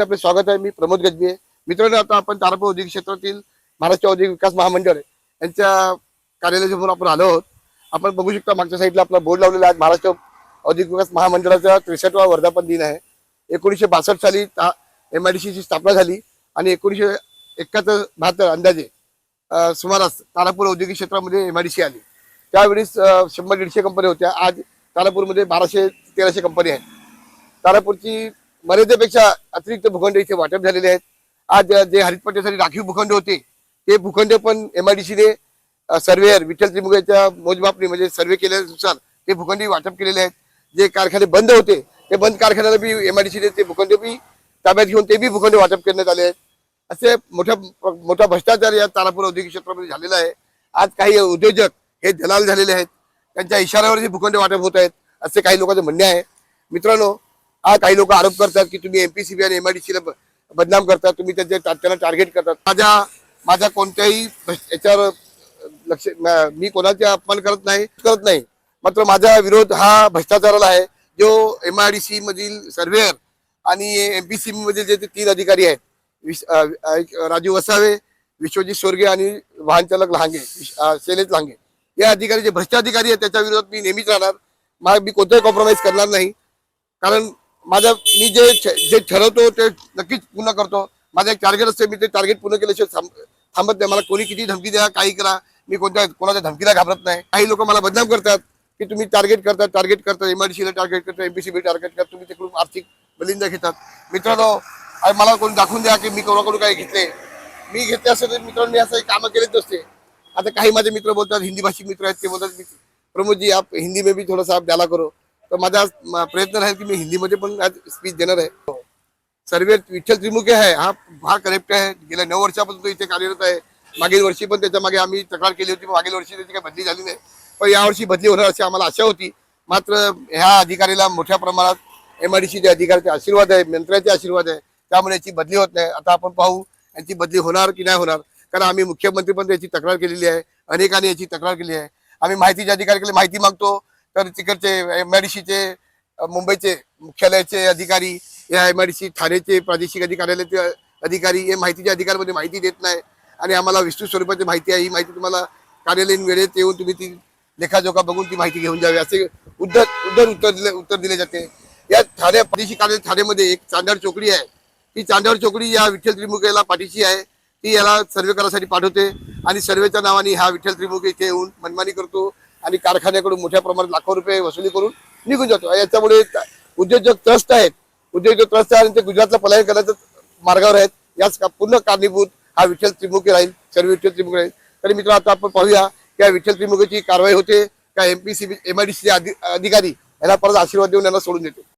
आपले स्वागत आहे. मी प्रमोद गजबे मित्रांनो आता आपण तारापूर औद्योगिक क्षेत्रातील महाराष्ट्र औद्योगिक विकास महामंडळ यांच्या कार्यालयासमोर आपण आलो आहोत. आपण बघू शकता मागच्या साईडला आपला बोर्ड लावलेला आहे. महाराष्ट्र औद्योगिक विकास महामंडळाचा त्रेसष्टवा वर्धापन दिन आहे. एकोणीसशे बासष्ट साली एम आय डी सीची स्थापना झाली आणि एकोणीसशे एकाहत्तर बहात्तर अंदाजे सुमारास तारापूर औद्योगिक क्षेत्रामध्ये एम आय डी सी आली. त्यावेळेस शंभर दीडशे कंपन्या होत्या. आज तारापूरमध्ये बाराशे तेराशे कंपनी आहेत. तारापूरची मर्यादेपेक्षा अतिरिक्त भूखंड इथे वाटप झालेले आहेत. आज जे हरितपट्ट्यासाठी राखीव भूखंड होते ते भूखंड पण एम आय डी सीने सर्वेअर विठ्ठल त्रिमुगेच्या मोजमापणी म्हणजे सर्वे केल्यानुसार ते भूखंडी वाटप केलेले आहेत. जे कारखाने बंद होते ते बंद कारखान्याला बी एम आय डी सीने ते भूखंड बी ताब्यात घेऊन ते बी भूखंड वाटप करण्यात आले आहेत. असे मोठ्या मोठा भ्रष्टाचार या तारापूर औद्योगिक क्षेत्रामध्ये झालेला आहे. आज काही उद्योजक हे दलाल झालेले आहेत. त्यांच्या इशाऱ्यावर जे भूखंड वाटप होत आहेत असे काही लोकांचं म्हणणे आहे. मित्रांनो हा काही लोक आरोप करतात की तुम्ही एमपीसीबी आणि एमआयडीसीला बदनाम करतात तुम्ही त्यांचे त्यांना टार्गेट करतात. माझ्या माझ्या कोणत्याही याच्यावर लक्ष मी कोणाचा अपमान करत नाही करत नाही. मात्र माझा विरोध हा भ्रष्टाचाराला आहे. जो एमआयडीसी मधील सर्वेअर आणि एमपीसी मधील जे तीन अधिकारी आहेत राजू वसावे विश्वजित सोरगे आणि वाहनचालक लहांगे सेनेत शैलेश लांगे या अधिकारी जे भ्रष्टाधिकारी आहेत त्याच्या विरोधात मी नेहमीच राहणार. मी कोणताही कॉम्प्रोमाइज करणार नाही. कारण माझं मी जे जे ठरवतो ते नक्कीच पूर्ण करतो. माझं एक टार्गेट असते मी ते टार्गेट पूर्ण केल्याशिवाय थांब- थांबत नाही. मला कोणी किती धमकी द्या काही करा मी कोणत्या कोणाच्या धमकीला घाबरत नाही. काही लोक मला बदनाम करतात की तुम्ही टार्गेट करता टार्गेट करता एमआरडीसीला टार्गेट करता एमपीसीबी टार्गेट करता तुम्ही तिकडून आर्थिक बलिंदा घेतात. मित्रांनो मला कोणी दाखवून द्या की मी कोणाकडून काही घेतले. मी घेतले असेल तर मित्रांनो मी असं कामं केलेच नसते. आता काही माझे मित्र बोलतात हिंदी भाषिक मित्र आहेत ते बोलतात प्रमोदजी आप हिंदी मे बी थोडासा आप डाला करो. तर माझा प्रयत्न राहील की मी हिंदीमध्ये पण आज स्पीच देणार आहे. सर्वे विठ्ठल त्रिमुखे आहे हा फार करेक्ट आहे. गेल्या नऊ वर्षापासून तो इथे कार्यरत आहे. मागील वर्षी पण त्याच्यामागे आम्ही तक्रार केली होती मागील वर्षी त्याची काही बदली झाली नाही. पण यावर्षी बदली होणार अशी आम्हाला आशा होती. मात्र ह्या अधिकारीला मोठ्या प्रमाणात एम आय डी सीचे अधिकाऱ्याचे आशीर्वाद आहे मंत्र्याचे आशीर्वाद आहे त्यामुळे याची बदली होत नाही. आता आपण पाहू यांची बदली होणार की नाही होणार. कारण आम्ही मुख्यमंत्री पण याची तक्रार केलेली आहे. अनेकांनी याची तक्रार केली आहे. आम्ही माहितीचे अधिकाऱ्याकडे माहिती मागतो. तर तिकडचे एम आय डी सीचे मुंबईचे मुख्यालयाचे अधिकारी या एम आय डी सी ठाण्याचे प्रादेशिक अधिकाऱ्यालयाचे अधिकारी हे माहितीच्या अधिकारामध्ये माहिती देत नाही. आणि आम्हाला विस्तृत स्वरूपाची माहिती आहे. ही माहिती तुम्हाला कार्यालयीन वेळेत येऊन तुम्ही ती लेखाजोखा बघून ती माहिती घेऊन जावी. असे उद्धर उद्धर उत्तर दिले उत्तर दिले जाते. या ठाणे प्रादेशिक कार्यालय ठाण्यामध्ये एक चांदर चोकडी आहे. ती चांदर चोकडी या विठ्ठल त्रिमुखेला पाठीशी आहे. ती याला सर्वे करायसाठी पाठवते. आणि सर्वेच्या नावाने हा विठ्ठल त्रिमुखे इथे येऊन मनमानी करतो. आणि कारखान्याकडून मोठ्या प्रमाणात लाखो रुपये वसुली करून निघून जातो. याच्यामुळे उद्योजक त्रस्त आहेत उद्योजक त्रस्त आहेत आणि ते गुजरातला पलायन करण्याच्या मार्गावर आहेत याच का- पूर्ण कारणीभूत हा विठ्ठल त्रिमुखी राहील सर्व विठ्ठल त्रिमुखी राहील. तरी मित्र आता आपण पाहूया की या विठ्ठल त्रिमुखीची कारवाई होते का एमपीसी एमआयडीसी अधिकारी यांना परत आशीर्वाद देऊन यांना सोडून देते.